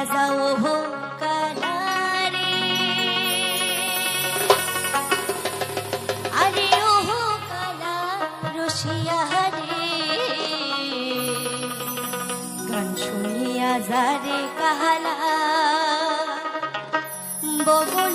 সাজাও হো কালারে আরে ও হো কালা রসিয়া যারে কাহালা বগল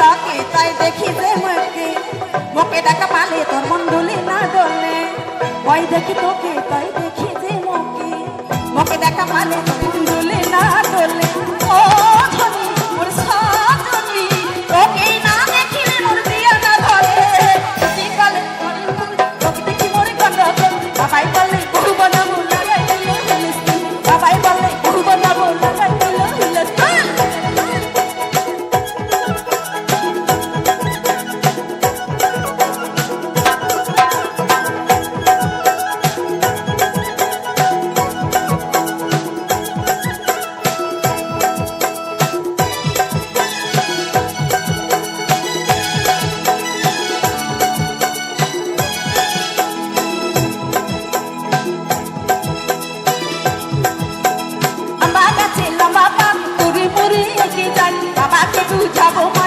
তাকি তাই দেখি যে মকে ডাকা পালে, তোর মন্ডলি না ডলে ওই দেখি তোকে, তাই দেখি যে মকে মোকে ডাকা পালে, তোর মন্ডলি না ডলে double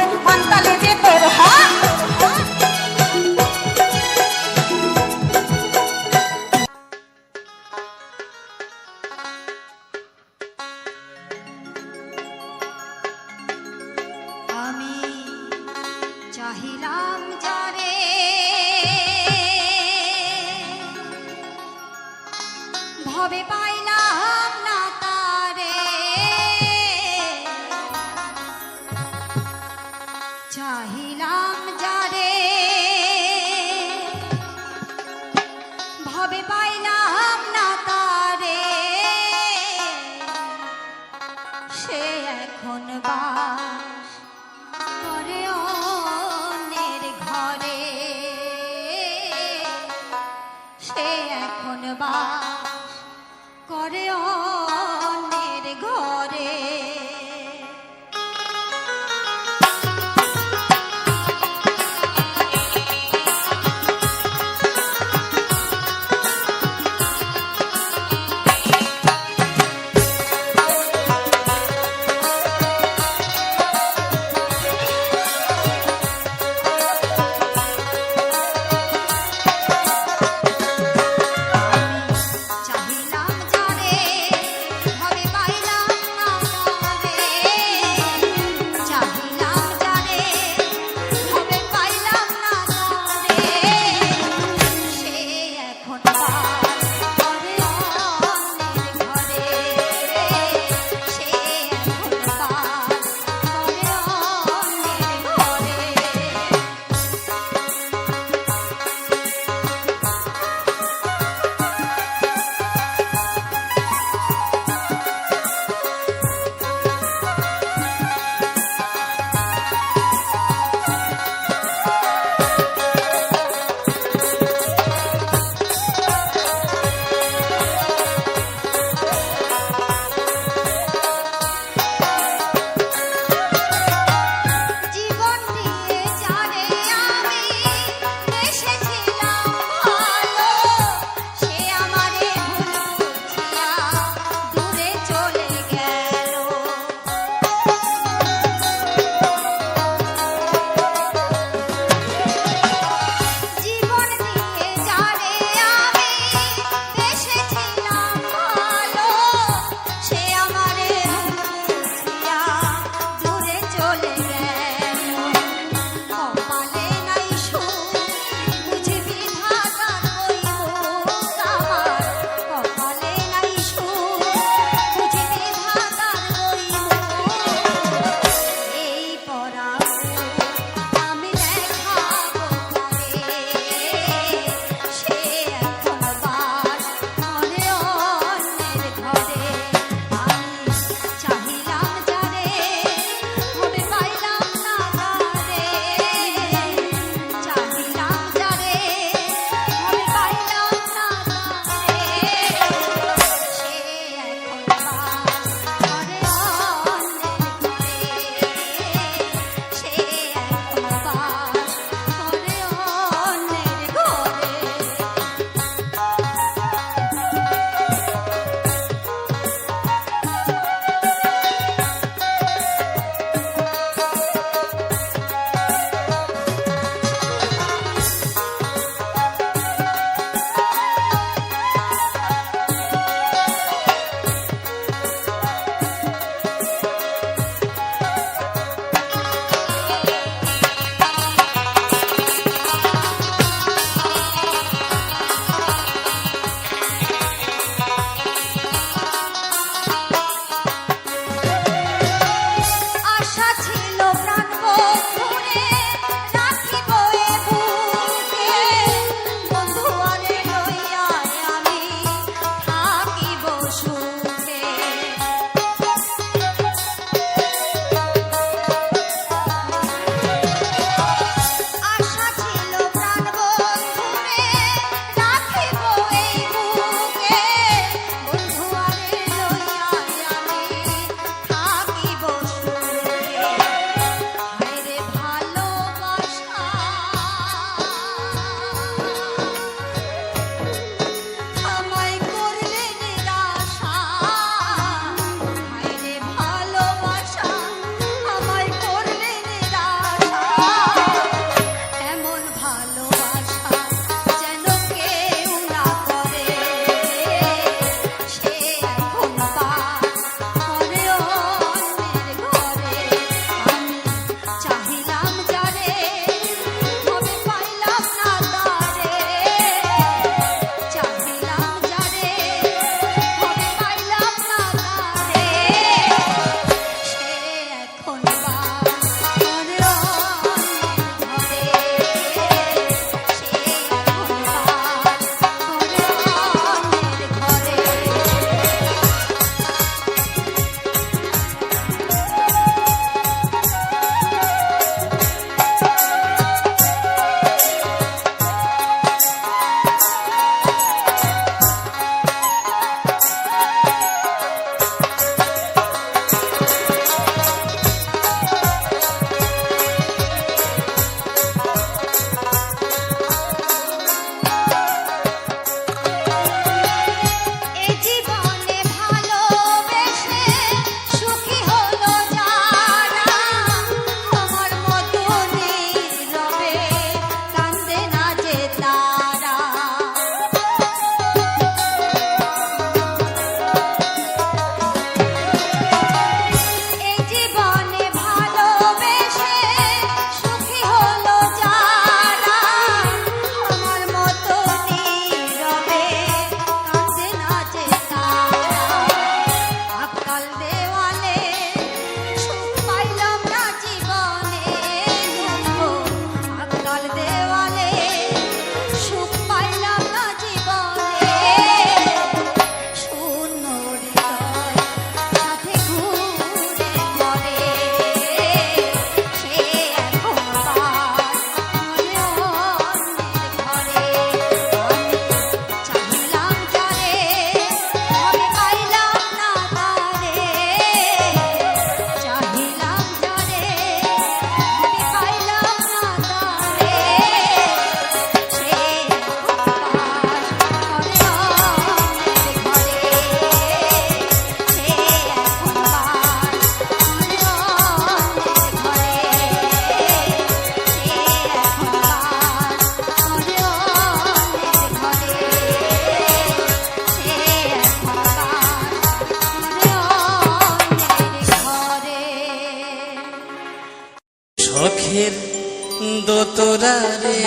রে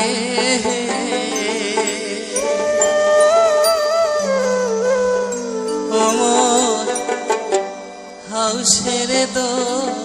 ওমর হাউসের দোষ